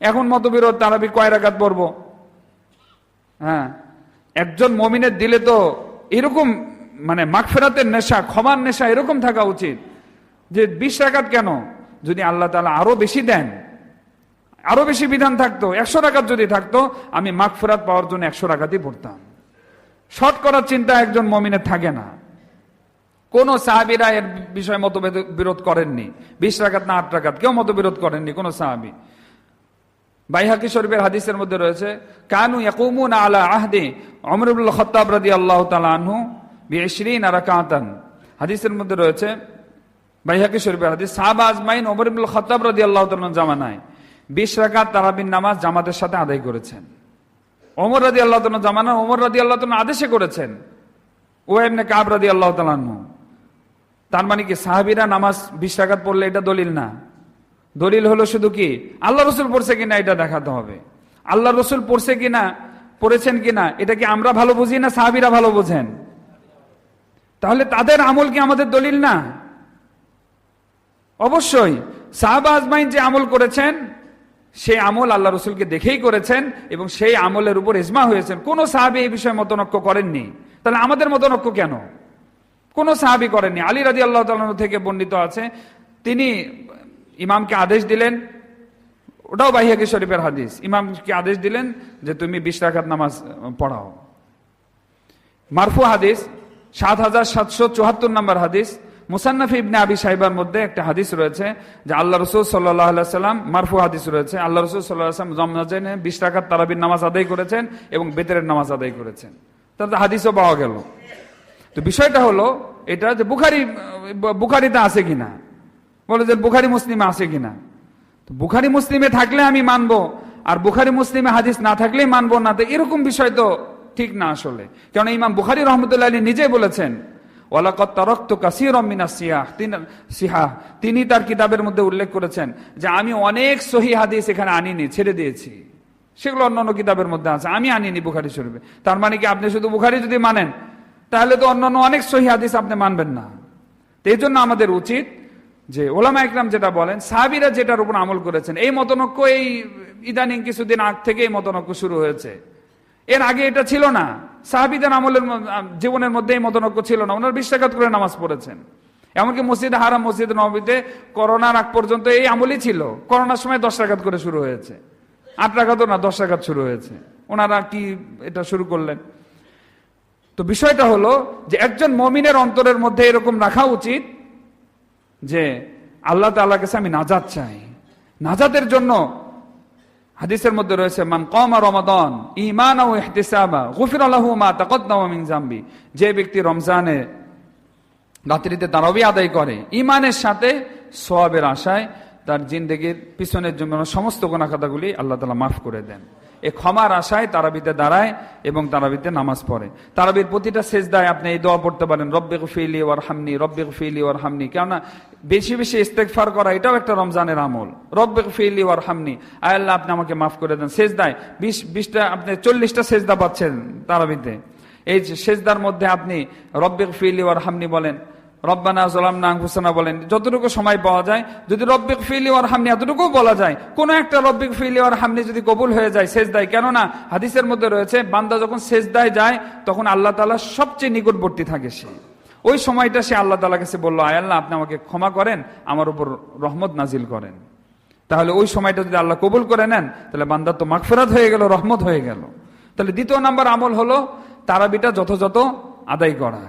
এখন মতবিরোধ তারাবি কয় রাকাত পড়ব? হ্যাঁ। একজন মমিনের দিলে তো এরকম মানে মাগফেরাতের নেশা, ক্ষমার নেশা এরকম থাকা উচিত। যে বিশ রাকাত কেন? যদি আল্লাহ তালা আরও বেশি দেন, আরও বেশি বিধান থাকতো, একশো রাকাত যদি থাকতো, আমি মাগফেরাত পাওয়ার জন্য একশো রাকাতই পড়তাম। শর্ট করার চিন্তা একজন মমিনের থাকে না। কোন সাহাবিরা এর বিষয়ে মতভেদ বিরোধ করেননি। বিশ রাকাত না আট রাকাত, কেউ মতবিরোধ করেননি কোন সাহাবি। বাইহাকি শরীফের হাদিসের মধ্যে রয়েছে, কানু ইয়াকুমুন আলা আহদি অমরুল খত্তাব রাদি আল্লাহ তালা আনহু বিশরিন রাকাতান হাদিসের মধ্যে রয়েছে, বাইহাকি শরীফের হাদিস, সাহাবা আজমাইন ওমরুল খত্তাব রাদি আল্লাহ তালান জামানায় বিশ রাকাত তারাবিন নামাজ জামাতের সাথে আদায় করেছেন। ওমর রাদি আল্লাহ তালা জামানা ওমর রাদি আল্লাহ তালা আদেশে করেছেন, ও এমনি কাব রাদি আল্লাহ তালানহু তার মানে কি, সাহাবিরা নামাজ বিশ রাকাত পড়লে এটা দলিল না? দলিল হলো শুধু কি? আল্লাহ রসুল পড়ছে কিনা এটা দেখাতে হবে। আল্লাহ রসুল পড়ছে কিনা, পড়েছেন কিনা, এটা কি আমরা ভালো বুঝি না সাহাবিরা ভালো বোঝেন? তাহলে তাদের আমল কি আমাদের দলিল না? অবশ্যই, সাহাবা আজমাইন যে আমল করেছেন সেই আমল আল্লাহ রসুলকে দেখেই করেছেন এবং সেই আমলের উপর ইজমা হয়েছেন। কোনো সাহাবি এই বিষয়ে মতনক্য করেননি। তাহলে আমাদের মতনক্য কেন? কোন সাহাবি করেননি। আলী রাজি আল্লাহ থেকে বর্ণিত আছে, তিনি ইমামকে আদেশ দিলেন, ওটাও বাহিয়াকি শরীফের হাদিস। ইমামকে আদেশ দিলেন যে তুমি বিশ রাখাত নামাজ পড়াও। মারফু হাদিস, সাত হাজার সাতশো চুয়াত্তর নম্বর হাদিস। মুসান্নফ ইবনে আবি সাহেবার মধ্যে একটা হাদিস রয়েছে যে আল্লাহ রসুল সাল্লাহ সাল্লাম মারফু হাদিস রয়েছে, আল্লাহ রসুল সাল্লাহ জমনাজেনে বিশ রাখাত তারাবির নামাজ আদায় করেছেন এবং বেতের নামাজ আদায় করেছেন। তাতে হাদিসও পাওয়া গেল। তো বিষয়টা হলো এটা যে বুখারি বুখারিতে আছে কিনা? বলে যে বুখারি মুসলিমে আছে কিনা? বুখারি মুসলিমে থাকলে আমি মানবো, আর বুখারি মুসলিমে হাদিস না থাকলেই মানবো না। তো এরকম বিষয় তো ঠিক না আসলে। কারণ ইমাম বুখারি রহমতুল্লাহ আলী নিজে বলেছেন ওয়ালাকত তারক্ত কাসির মিনা সিয়াহ। সিহা। তিনি তার কিতাবের মধ্যে উল্লেখ করেছেন যে, আমি অনেক সহি হাদিস এখানে আনিনি, ছেড়ে দিয়েছি। সেগুলো অন্যান্য কিতাবের মধ্যে আছে, আমি আনিনি বুখারি শরীফে। তার মানে কি আপনি শুধু বুখারি যদি মানেন, তাহলে তো অন্যান্য অনেক সহি হাদিস আপনি মানবেন না। এই জন্য আমাদের উচিত যে ওলামা একরাম যেটা বলেন, সাহাবিরা যেটার উপর আমল করেছেন, এই মতনক্য এই ইদানিং কিছুদিন আগ থেকে এই মতনক্য শুরু হয়েছে। এর আগে এটা ছিল না। সাহাবিদের আমলের জীবনের মধ্যে এই মতনক্য ছিল না। ওনার বিশ্বাঘাত করে নামাজ পড়েছেন। এমনকি মসজিদ হারাম, মসজিদ নবীতে করোনার আগ পর্যন্ত এই আমলই ছিল। করোনার সময় দশ টাকাত করে শুরু হয়েছে। আট টাকাতও না, দশ টাকাত শুরু হয়েছে। ওনারা কি এটা শুরু করলেন? তো বিষয়টা হলো যে একজন মমিনের অন্তরের মধ্যে এরকম রাখা উচিত যে আল্লাহ তাল্লাহ কাছে আমি নাজাদ চাই। নাজাদের জন্য হাদিসের মধ্যে রয়েছে, মান কমা রমাদন ইমান ও ইহতিসাবা গুফির আল্লাহু মা জাম্বি মিন জামবি যে ব্যক্তি রমজানে রাত্রিতে তারাবি আদায় করে ইমানের সাথে সোয়াবের আশায় তার জিন্দগির পিছনের জন্য সমস্ত গোনাখাতাগুলি আল্লাহ তালা মাফ করে দেন। এ ক্ষমার আশায় তারাবিতে দাঁড়ায় এবং তারাবিতে নামাজ পড়ে। তারাবির প্রতিটা শেষদায় আপনি এই দোয়া পড়তে পারেন রব্বেক ফিলি ওয়ার হামনি রব্বেক ফিলি ওয়ার হামনি কেননা বেশি বেশি ইস্তেকফার করা এটাও একটা রমজানের আমল। রব্বেক ফিলি ওয়ার হামনি আয় আল্লাহ আপনি আমাকে মাফ করে দেন। শেষদায় বিশ, বিশটা, আপনি চল্লিশটা শেষদা পাচ্ছেন তারাবিতে। এই শেষদার মধ্যে আপনি রব্বেক ফিলি ওয়ার হামনি বলেন রব্বানা জলামনা আংফুসানা বলেন, যতটুকু সময় পাওয়া যায়, যদি রব্বিক ফিলি ওর হামনি এতটুকু বলা যায়। কোনো একটা রব্বিক ফিলি ওর হামনি যদি কবুল হয়ে যায় শেষ দায় কেননা হাদিসের মধ্যে রয়েছে, বান্দা যখন শেষ দায় যায়, তখন আল্লাহ তালা সবচেয়ে নিকটবর্তী থাকে সে। ওই সময়টা সে আল্লাহ তালা কাছে বলল, আয় আল্লাহ, আপনি আমাকে ক্ষমা করেন, আমার উপর রহমত নাজিল করেন। তাহলে ওই সময়টা যদি আল্লাহ কবুল করে নেন, তাহলে বান্দার তো মাগফেরাত হয়ে গেল, রহমত হয়ে গেল। তাহলে দ্বিতীয় নাম্বার আমল হলো, তারাবিটা যথাযথ আদায় করা।